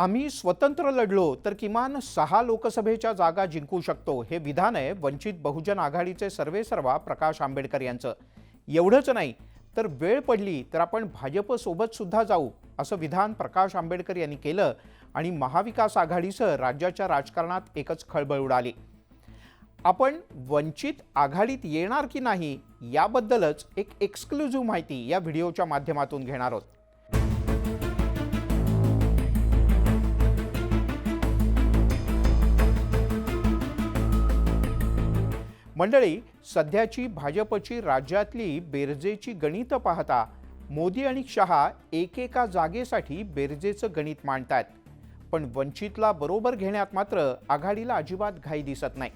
आम्ही स्वतंत्र लढलो तर किमान सहा लोकसभेच्या जागा जिंकू शकतो हे विधान आहे वंचित बहुजन आघाडीचे सर्वेसर्वा प्रकाश आंबेडकर यांचं. एवढंच नाही तर वेळ पडली तर आपण भाजपसोबत सुद्धा जाऊ असं विधान प्रकाश आंबेडकर यांनी केलं आणि महाविकास आघाडीसह राज्याच्या राजकारणात एकच खळबळ उडाली. आपण वंचित आघाडीत येणार की नाही याबद्दलच एक एक्सक्लुझिव्ह माहिती या व्हिडिओच्या माध्यमातून घेणार आहोत. मंडळी सध्याची भाजपची राज्यातली बेरजेची गणितं पाहता मोदी आणि शहा एकेका जागेसाठी बेरजेचं गणित मांडतात पण वंचितला बरोबर घेण्यात मात्र आघाडीला अजिबात घाई दिसत नाही.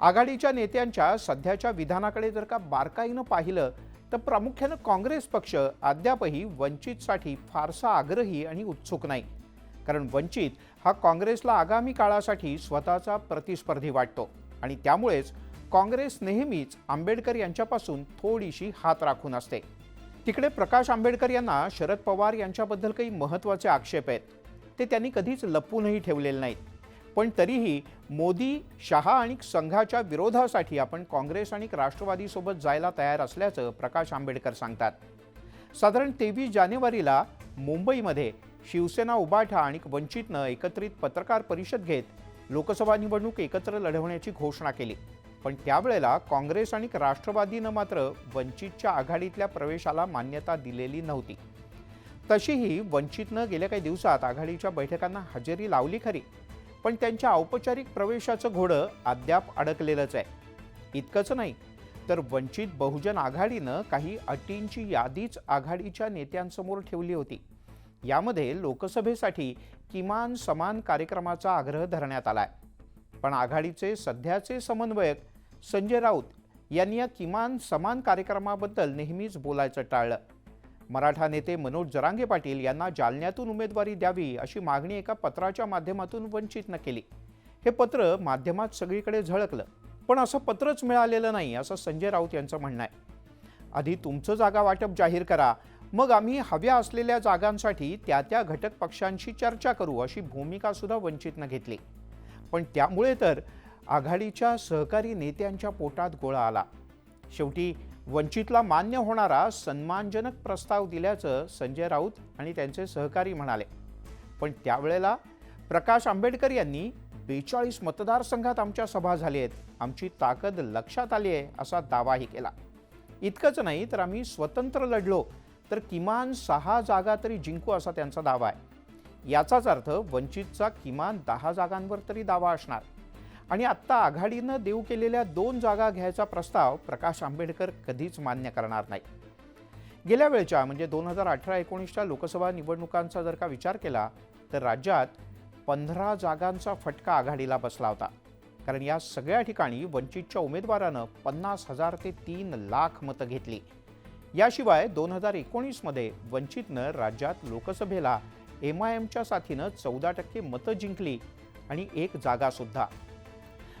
आघाडीच्या नेत्यांच्या सध्याच्या विधानाकडे जर का बारकाईनं पाहिलं तर प्रामुख्यानं काँग्रेस पक्ष अद्यापही वंचितसाठी फारसा आग्रही आणि उत्सुक नाही. कारण वंचित हा काँग्रेसला आगामी काळासाठी स्वतःचा प्रतिस्पर्धी वाटतो आणि त्यामुळेच काँग्रेस नेहमीच आंबेडकर यांच्यापासून थोडीशी हात राखून असते. तिकडे प्रकाश आंबेडकर यांना शरद पवार यांच्याबद्दल काही महत्त्वाचे आक्षेप आहेत. ते त्यांनी कधीच लपवूनही ठेवलेले नाहीत. पण तरीही मोदी शहा आणि संघाच्या विरोधासाठी आपण काँग्रेस आणि राष्ट्रवादीसोबत जायला तयार असल्याचं प्रकाश आंबेडकर सांगतात. साधारण तेवीस जानेवारीला मुंबईमध्ये शिवसेना उबाठा आणि वंचितनं एकत्रित पत्रकार परिषद घेत लोकसभा निवडणूक एकत्र लढवण्याची घोषणा केली. पण त्यावेळेला काँग्रेस आणि राष्ट्रवादीनं मात्र वंचितच्या आघाडीतल्या प्रवेशाला मान्यता दिलेली नव्हती. तशीही वंचितनं गेल्या काही दिवसात आघाडीच्या बैठकांना हजेरी लावली खरी. पण त्यांच्या औपचारिक प्रवेशाचं घोडं अद्याप अडकलेलंच आहे. इतकंच नाही तर वंचित बहुजन आघाडीनं काही अटींची यादीच आघाडीच्या नेत्यांसमोर ठेवली होती. यामध्ये लोकसभेसाठी किमान समान कार्यक्रमाचा आग्रह धरण्यात आलाय. पण आघाडीचे सध्याचे समन्वयक संजय राऊत यांनी या किमान समान कार्यक्रमाबद्दल नेहमीच बोलायचं टाळलं. मराठा नेते मनोज जरांगे पाटील यांना जालन्यातून उमेदवारी द्यावी अशी मागणी एका पत्राच्या माध्यमातून वंचितनं केली. हे पत्र माध्यमात सगळीकडे झळकलं पण असं पत्रच मिळालेलं नाही असं संजय राऊत यांचं म्हणणं आहे. आधी तुमचं जागा वाटप जाहीर करा मग आम्ही हव्या असलेल्या जागांसाठी त्या त्या घटक पक्षांशी चर्चा करू अशी भूमिका सुद्धा वंचितनं घेतली. पण त्यामुळे तर आघाडीच्या सहकारी नेत्यांच्या पोटात गोळा आला. शेवटी वंचितला मान्य होणारा सन्मानजनक प्रस्ताव दिल्याचं संजय राऊत आणि त्यांचे सहकारी म्हणाले. पण त्यावेळेला प्रकाश आंबेडकर यांनी बेचाळीस मतदारसंघात आमच्या सभा झाली आहेत. आमची ताकद लक्षात आली आहे असा दावाही केला. इतकंच नाही तर आम्ही स्वतंत्र लढलो तर किमान सहा जागा तरी जिंकू असा त्यांचा दावा आहे. याचाच अर्थ वंचितचा किमान दहा जागांवर तरी दावा असणार. आणि आत्ता आघाडीनं देऊ केलेल्या दोन जागा घ्यायचा प्रस्ताव प्रकाश आंबेडकर कधीच मान्य करणार नाही. गेल्या वेळच्या म्हणजे दोन हजार अठरा एकोणीसच्या लोकसभा निवडणुकांचा जर का विचार केला तर राज्यात पंधरा जागांचा फटका आघाडीला बसला होता. कारण या सगळ्या ठिकाणी वंचितच्या उमेदवारानं पन्नास हजार ते तीन लाख मतं घेतली. याशिवाय दोन हजार एकोणीसमध्ये वंचितनं राज्यात लोकसभेला एम आय एमच्या साथीनं चौदा टक्के मतं जिंकली आणि एक जागासुद्धा.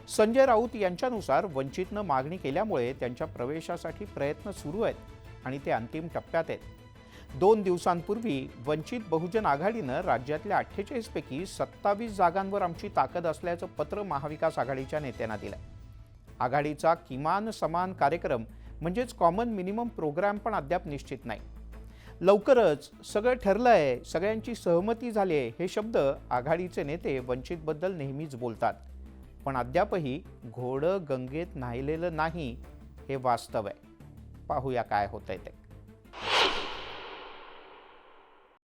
संजय राऊत यांच्यानुसार वंचितनं मागणी केल्यामुळे त्यांच्या प्रवेशासाठी प्रयत्न सुरू आहेत आणि ते अंतिम टप्प्यात आहेत. दोन दिवसांपूर्वी वंचित बहुजन आघाडीनं राज्यातल्या अठ्ठेचाळीसपैकी सत्तावीस जागांवर आमची ताकद असल्याचं पत्र महाविकास आघाडीच्या नेत्यांना दिलं आघाडीचा किमान समान कार्यक्रम म्हणजेच कॉमन मिनिमम प्रोग्राम पण अद्याप निश्चित नाही. लवकरच सगळं ठरलं आहे सगळ्यांची सहमती झाली आहे हे शब्द आघाडीचे नेते वंचितबद्दल नेहमीच बोलतात. पण अद्यापही घोडं गंगेत नाहिलेलं नाही हे वास्तव आहे. पाहूया काय होतंय ते.